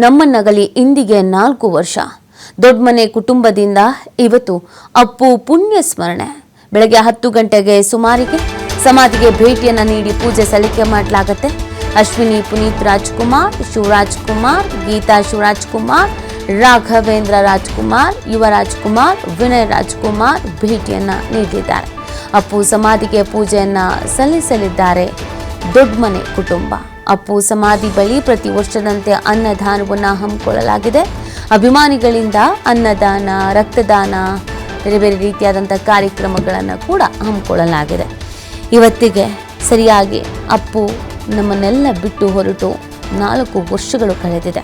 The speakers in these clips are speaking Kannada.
ನಮ್ಮ ನಗಲಿ ಇಂದಿಗೆ ನಾಲ್ಕು ವರ್ಷ. ದೊಡ್ಡಮನೆ ಕುಟುಂಬದಿಂದ ಇವತ್ತು ಅಪ್ಪು ಪುಣ್ಯ ಸ್ಮರಣೆ. ಬೆಳಗ್ಗೆ ಹತ್ತು ಗಂಟೆಗೆ ಸುಮಾರಿಗೆ ಸಮಾಧಿಗೆ ಭೇಟಿಯನ್ನು ನೀಡಿ ಪೂಜೆ ಸಲ್ಲಿಕೆ ಮಾಡಲಾಗತ್ತೆ. ಅಶ್ವಿನಿ ಪುನೀತ್ ರಾಜ್ಕುಮಾರ್, ಶಿವರಾಜ್ ಕುಮಾರ್, ಗೀತಾ ಶಿವರಾಜ್ ಕುಮಾರ್, ರಾಘವೇಂದ್ರ ರಾಜ್ಕುಮಾರ್, ಯುವ ರಾಜ್ಕುಮಾರ್, ವಿನಯ್ ರಾಜ್ಕುಮಾರ್ ಭೇಟಿಯನ್ನು ನೀಡಿದ್ದಾರೆ. ಅಪ್ಪು ಸಮಾಧಿಗೆ ಪೂಜೆಯನ್ನು ಸಲ್ಲಿಸಲಿದ್ದಾರೆ ದೊಡ್ಡಮನೆ ಕುಟುಂಬ. ಅಪ್ಪು ಸಮಾಧಿ ಬಳಿ ಪ್ರತಿ ವರ್ಷದಂತೆ ಅನ್ನದಾನವನ್ನು ಹಮ್ಮಿಕೊಳ್ಳಲಾಗಿದೆ. ಅಭಿಮಾನಿಗಳಿಂದ ಅನ್ನದಾನ, ರಕ್ತದಾನ, ಬೇರೆ ಬೇರೆ ರೀತಿಯಾದಂಥ ಕಾರ್ಯಕ್ರಮಗಳನ್ನು ಕೂಡ ಹಮ್ಮಿಕೊಳ್ಳಲಾಗಿದೆ. ಇವತ್ತಿಗೆ ಸರಿಯಾಗಿ ಅಪ್ಪು ನಮ್ಮನ್ನೆಲ್ಲ ಬಿಟ್ಟು ಹೊರಟು ನಾಲ್ಕು ವರ್ಷಗಳು ಕಳೆದಿದೆ.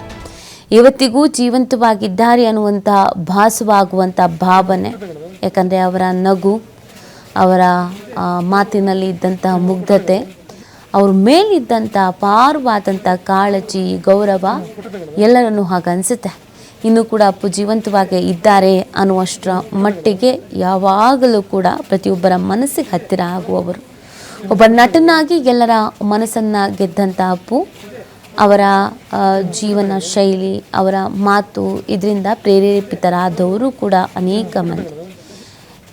ಇವತ್ತಿಗೂ ಜೀವಂತವಾಗಿದ್ದಾರೆ ಅನ್ನುವಂಥ ಭಾಸವಾಗುವಂಥ ಭಾವನೆ, ಯಾಕಂದರೆ ಅವರ ನಗು, ಅವರ ಮಾತಿನಲ್ಲಿ ಇದ್ದಂತಹ ಮುಗ್ಧತೆ ಅವ್ರ ಮೇಲಿದ್ದಂಥ ಅಪಾರವಾದಂಥ ಕಾಳಜಿ, ಗೌರವ ಎಲ್ಲರನ್ನೂ ಹಾಗನ್ಸುತ್ತೆ ಇನ್ನು ಕೂಡ ಅಪ್ಪು ಜೀವಂತವಾಗಿ ಇದ್ದಾರೆ ಅನ್ನುವಷ್ಟರ ಮಟ್ಟಿಗೆ ಯಾವಾಗಲೂ ಕೂಡ ಪ್ರತಿಯೊಬ್ಬರ ಮನಸ್ಸಿಗೆ ಹತ್ತಿರ ಆಗುವವರು. ಒಬ್ಬ ನಟನಾಗಿ ಎಲ್ಲರ ಮನಸ್ಸನ್ನು ಗೆದ್ದಂಥ ಅಪ್ಪು, ಅವರ ಜೀವನ ಶೈಲಿ, ಅವರ ಮಾತು, ಇದರಿಂದ ಪ್ರೇರೇಪಿತರಾದವರು ಕೂಡ ಅನೇಕ ಮಂದಿ.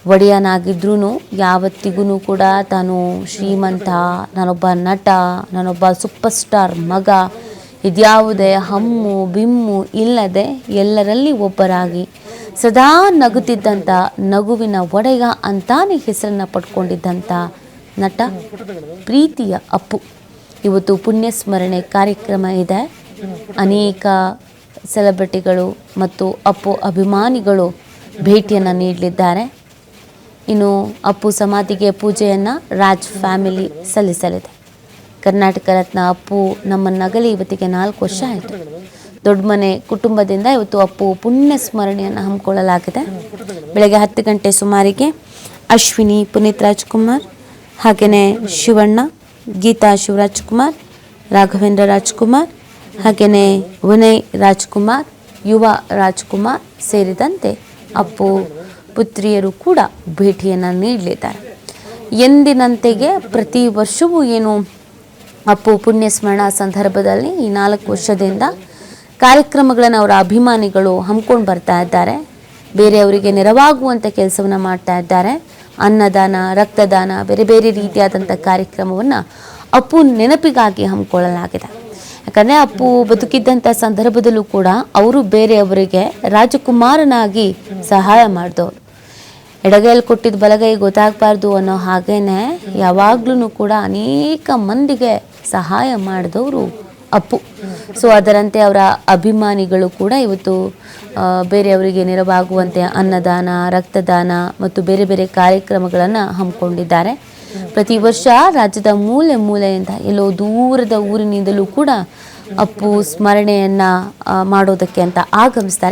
ಒಡೆಯನಾಗಿದ್ರೂ ಯಾವತ್ತಿಗೂ ಕೂಡ ತಾನು ಶ್ರೀಮಂತ, ನಾನೊಬ್ಬ ನಟ, ನಾನೊಬ್ಬ ಸೂಪರ್ ಸ್ಟಾರ್ ಮಗ, ಇದ್ಯಾವುದೇ ಹಮ್ಮು, ಬಿಮ್ಮು ಇಲ್ಲದೆ ಎಲ್ಲರಲ್ಲಿ ಒಬ್ಬರಾಗಿ. ಸದಾ ನಗುತ್ತಿದ್ದಂಥ ನಗುವಿನ ಒಡೆಯ ಅಂತಾನೆ ಹೆಸರನ್ನು ಪಡ್ಕೊಂಡಿದ್ದಂಥ ನಟ ಪ್ರೀತಿಯ ಅಪ್ಪು. ಇವತ್ತು ಪುಣ್ಯ ಸ್ಮರಣೆ ಕಾರ್ಯಕ್ರಮ ಇದೆ. ಅನೇಕ ಸೆಲೆಬ್ರಿಟಿಗಳು ಮತ್ತು ಅಪ್ಪು ಅಭಿಮಾನಿಗಳು ಭೇಟಿಯನ್ನು ನೀಡಲಿದ್ದಾರೆ. ಇನ್ನು ಅಪ್ಪು ಸಮಾಧಿಗೆ ಪೂಜೆಯನ್ನು ರಾಜ್ ಫ್ಯಾಮಿಲಿ ಸಲ್ಲಿಸಲಿದೆ. ಕರ್ನಾಟಕ ರತ್ನ ಅಪ್ಪು ನಮ್ಮ ನಗಲಿ ಇವತ್ತಿಗೆ ನಾಲ್ಕು ವರ್ಷ ಆಯಿತು. ದೊಡ್ಡ ಮನೆ ಕುಟುಂಬದಿಂದ ಇವತ್ತು ಅಪ್ಪು ಪುಣ್ಯ ಸ್ಮರಣೆಯನ್ನು ಹಮ್ಮಿಕೊಳ್ಳಲಾಗಿದೆ. ಬೆಳಗ್ಗೆ ಹತ್ತು ಗಂಟೆ ಸುಮಾರಿಗೆ ಅಶ್ವಿನಿ ಪುನೀತ್ ರಾಜ್ಕುಮಾರ್ ಹಾಗೆಯೇ ಶಿವಣ್ಣ, ಗೀತಾ ಶಿವರಾಜ್ಕುಮಾರ್, ರಾಘವೇಂದ್ರ ರಾಜ್ಕುಮಾರ್ ಹಾಗೆಯೇ ವಿನಯ್ ರಾಜ್ಕುಮಾರ್, ಯುವ ರಾಜ್ಕುಮಾರ್ ಸೇರಿದಂತೆ ಅಪ್ಪು ಪುತ್ರಿಯರು ಕೂಡ ಭೇಟಿಯನ್ನು ನೀಡಲಿದ್ದಾರೆ. ಎಂದಿನಂತೆಗೆ ಪ್ರತಿ ವರ್ಷವೂ ಏನು ಅಪ್ಪು ಪುಣ್ಯ ಸ್ಮರಣ ಸಂದರ್ಭದಲ್ಲಿ ಈ ನಾಲ್ಕು ವರ್ಷದಿಂದ ಕಾರ್ಯಕ್ರಮಗಳನ್ನು ಅವರ ಅಭಿಮಾನಿಗಳು ಹಮ್ಮಿಕೊಂಡು ಬರ್ತಾ ಇದ್ದಾರೆ. ಬೇರೆಯವರಿಗೆ ನೆರವಾಗುವಂಥ ಕೆಲಸವನ್ನು ಮಾಡ್ತಾ ಇದ್ದಾರೆ. ಅನ್ನದಾನ, ರಕ್ತದಾನ, ಬೇರೆ ಬೇರೆ ರೀತಿಯಾದಂಥ ಕಾರ್ಯಕ್ರಮವನ್ನು ಅಪ್ಪು ನೆನಪಿಗಾಗಿ ಹಮ್ಮಿಕೊಳ್ಳಲಾಗಿದೆ. ಯಾಕಂದರೆ ಅಪ್ಪು ಬದುಕಿದ್ದಂಥ ಸಂದರ್ಭದಲ್ಲೂ ಕೂಡ ಅವರು ಬೇರೆಯವರಿಗೆ ರಾಜಕುಮಾರನಾಗಿ ಸಹಾಯ ಮಾಡಿದವರು. ಎಡಗೈಯಲ್ಲಿ ಕೊಟ್ಟಿದ್ದು ಬಲಗೈ ಗೊತ್ತಾಗಬಾರ್ದು ಅನ್ನೋ ಹಾಗೇನೆ ಯಾವಾಗ್ಲೂ ಕೂಡ ಅನೇಕ ಮಂದಿಗೆ ಸಹಾಯ ಮಾಡಿದವರು ಅಪ್ಪು. ಸೊ ಅದರಂತೆ ಅವರ ಅಭಿಮಾನಿಗಳು ಕೂಡ ಇವತ್ತು ಬೇರೆಯವರಿಗೆ ನೆರವಾಗುವಂತೆ ಅನ್ನದಾನ, ರಕ್ತದಾನ ಮತ್ತು ಬೇರೆ ಬೇರೆ ಕಾರ್ಯಕ್ರಮಗಳನ್ನು ಹಮ್ಮಿಕೊಂಡಿದ್ದಾರೆ. ಪ್ರತಿ ವರ್ಷ ರಾಜ್ಯದ ಮೂಲೆ ಮೂಲೆಯಿಂದ ಎಲ್ಲೋ ದೂರದ ಊರಿನಿಂದಲೂ ಕೂಡ ಅಪ್ಪು ಸ್ಮರಣೆಯನ್ನು ಮಾಡೋದಕ್ಕೆ ಅಂತ ಆಗಮಿಸ್ತಾರೆ.